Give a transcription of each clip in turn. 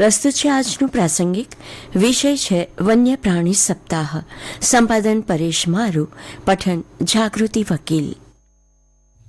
પ્રસ્તુત છે આજનું પ્રાસંગિક વિષય છે વન્ય પ્રાણી સપ્તાહ. સંપાદન પરેશ મારું. પઠન જાગૃતિ વકીલ.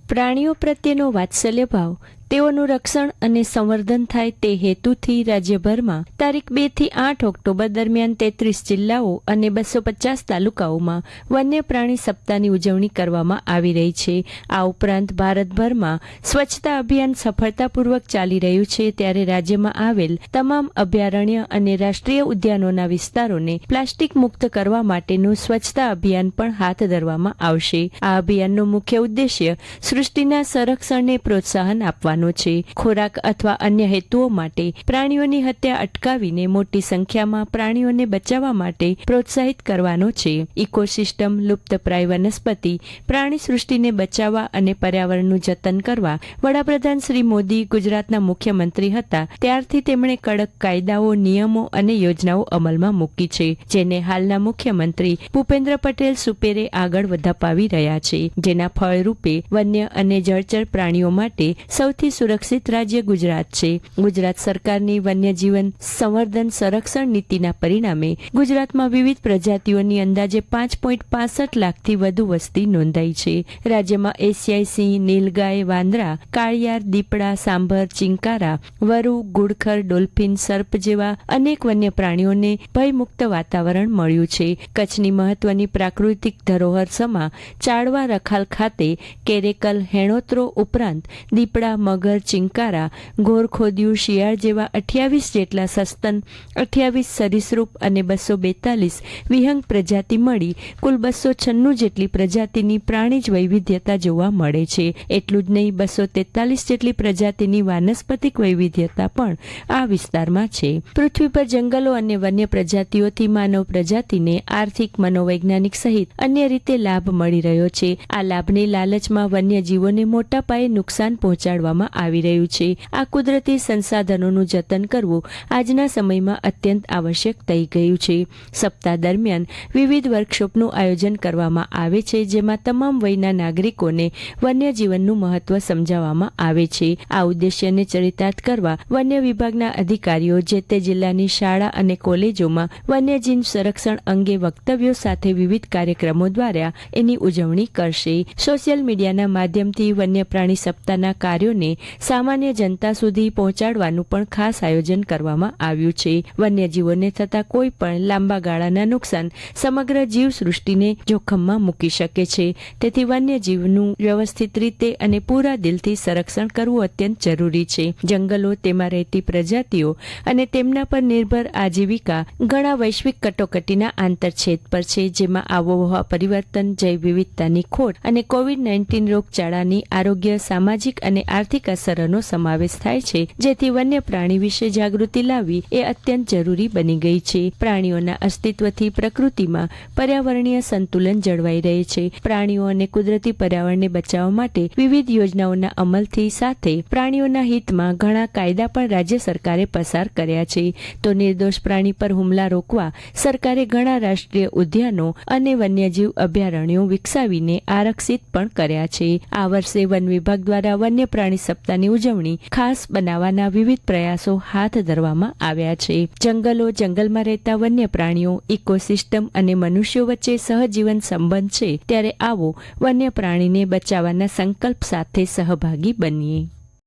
પ્રાણીઓ પ્રત્યેનો વાત્સલ્ય ભાવ તેઓનું રક્ષણ અને સંવર્ધન થાય તે હેતુથી રાજ્યભરમાં તારીખ બેથી આઠ ઓક્ટોબર દરમિયાન તેત્રીસ જિલ્લાઓ અને બસો પચાસ તાલુકાઓમાં વન્ય પ્રાણી સપ્તાહની ઉજવણી કરવામાં આવી રહી છે. આ ઉપરાંત ભારતભરમાં સ્વચ્છતા અભિયાન સફળતાપૂર્વક ચાલી રહ્યું છે ત્યારે રાજ્યમાં આવેલ તમામ અભયારણ્ય અને રાષ્ટ્રીય ઉદ્યાનોના વિસ્તારોને પ્લાસ્ટિક મુક્ત કરવા માટેનું સ્વચ્છતા અભિયાન પણ હાથ ધરવામાં આવશે. આ અભિયાનનો મુખ્ય ઉદ્દેશ્ય સૃષ્ટિના સંરક્ષણને પ્રોત્સાહન આપવાનો છે. ખોરાક અથવા અન્ય હેતુઓ માટે પ્રાણીઓની હત્યા અટકાવીને મોટી સંખ્યામાં પ્રાણીઓને બચાવવા માટે પ્રોત્સાહિત કરવાનો છે. ઇકોસિસ્ટમ લુપ્તપ્રાય વનસ્પતિ, પ્રાણી સૃષ્ટિને બચાવવા અને પર્યાવરણનું જતન કરવા વડાપ્રધાન શ્રી મોદી ગુજરાતના મુખ્યમંત્રી હતા. ત્યારથી તેમણે કડક કાયદાઓ, નિયમો અને યોજનાઓ અમલમાં મૂકી છે, જેને હાલના મુખ્યમંત્રી ભૂપેન્દ્ર પટેલ સુપેરે આગળ વધાપાવી રહ્યા છે. જેના ફળરૂપે વન્ય અને જળચર પ્રાણીઓ માટે સૌથી સુરક્ષિત રાજ્ય ગુજરાત છે. ગુજરાત સરકારની વન્યજીવન સંવર્ધન સંરક્ષણ નીતિના પરિણામે ગુજરાતમાં વિવિધ પ્રજાતિઓની અંદાજે પાંચ પોઈન્ટ પાસઠ લાખથી વધુ વસ્તી નોંધાઈ છે. રાજ્યમાં એશિયાઈ સિંહ, નીલગાય, વાંદરા, કાળિયાર, દીપડા, સાંભર, ચિંકારા, વરુ, ગુડખર, ડોલ્ફિન, સર્પ જેવા અનેક વન્ય પ્રાણીઓને ભયમુક્ત વાતાવરણ મળ્યું છે. કચ્છની મહત્વની પ્રાકૃતિક ધરોહર સમા ચાળવા રખાલ ખાતે કેરેકલ, હેણોત્રો ઉપરાંત દીપડા મગર ચિંકારા ઘોરખોદિયું શિયાળ જેવા અઠ્યાવીસ જેટલા સસ્તન, અઠ્યાવીસ સરીસૃપ અને બસો બેતાલીસ વિહંગ પ્રજાતિ મળી, કુલ બસો છન્નું જેટલી પ્રજાતિની પ્રાણી જ વૈવિધ્યતા જોવા મળે છે. એટલું જ નહીં, બસો તેતાલીસ જેટલી પ્રજાતિની વાનસ્પતિક વૈવિધ્યતા પણ આ વિસ્તારમાં છે. પૃથ્વી પર જંગલો અને વન્ય પ્રજાતિઓથી માનવ પ્રજાતિને આર્થિક મનોવૈજ્ઞાનિક સહિત અન્ય રીતે લાભ મળી રહ્યો છે. આ લાભની લાલચમાં વન્યજીવોને મોટા પાયે નુકસાન પહોંચાડવામાં આવી રહ્યું છે. આ કુદરતી સંસાધનોનું જતન કરવું આજના સમયમાં અત્યંત આવશ્યક થઈ ગયું છે. સપ્તાહ દરમિયાન વિવિધ વર્કશોપનું આયોજન કરવામાં આવે છે, જેમાં તમામ વયના નાગરિકોને વન્યજીવનનું મહત્વ સમજાવવામાં આવે છે. આ ઉદ્દેશ્યને ચરિતાર્થ કરવા વન્ય વિભાગના અધિકારીઓ જે તે જિલ્લાની શાળા અને કોલેજોમાં વન્યજીવ સંરક્ષણ અંગે વક્તવ્યો સાથે વિવિધ કાર્યક્રમો દ્વારા એની ઉજવણી કરશે. સોશિયલ મીડિયાના માધ્યમથી વન્ય પ્રાણી સપ્તાહના કાર્યોને સામાન્ય જનતા સુધી પહોંચાડવાનું પણ ખાસ આયોજન કરવામાં આવ્યું છે. વન્યજીવોને થતા કોઈ પણ લાંબા ગાળાના નુકસાન સમગ્ર જીવસૃષ્ટિને જોખમમાં મૂકી શકે છે. તેથી વન્યજીવનું વ્યવસ્થિત રીતે અને પૂરા દિલથી સંરક્ષણ કરવું અત્યંત જરૂરી છે. જંગલો તેમાં રહેતી પ્રજાતિઓ અને તેમના પર નિર્ભર આજીવિકા ઘણા વૈશ્વિક કટોકટીના આંતરછેદ પર છે, જેમાં આબોહવા પરિવર્તન જૈવ વિવિધતાની ખોટ અને કોવિડ નાઇન્ટીન રોગચાળાની આરોગ્ય, સામાજિક અને આર્થિક અસરોનો સમાવેશ થાય છે, જેથી વન્ય પ્રાણી વિશે જાગૃતિ લાવવી એ અત્યંત જરૂરી બની ગઈ છે. પ્રાણીઓના અસ્તિત્વથી પ્રકૃતિમાં પર્યાવરણીય સંતુલન જળવાઈ રહે છે. પ્રાણીઓ અને કુદરતી પર્યાવરણને બચાવવા માટે વિવિધ યોજનાઓના અમલથી સાથે પ્રાણીઓના હિતમાં ઘણા કાયદા પણ રાજ્ય સરકારે પસાર કર્યા છે. તો નિર્દોષ પ્રાણી પર હુમલા રોકવા સરકારે ઘણા રાષ્ટ્રીય ઉદ્યાનો અને વન્યજીવ અભયારણ્યો વિકસાવીને આરક્ષિત પણ કર્યા છે. આ વર્ષે વન વિભાગ દ્વારા વન્ય પ્રાણી સપ્તાહની ઉજવણી ખાસ બનાવવાના વિવિધ પ્રયાસો હાથ ધરવામાં આવ્યા છે. જંગલો જંગલમાં રહેતા વન્ય પ્રાણીઓ ઇકોસિસ્ટમ અને મનુષ્યો વચ્ચે સહજીવન સંબંધ છે. ત્યારે આવો વન્ય પ્રાણીને બચાવવાના સંકલ્પ સાથે સહભાગી બનીએ.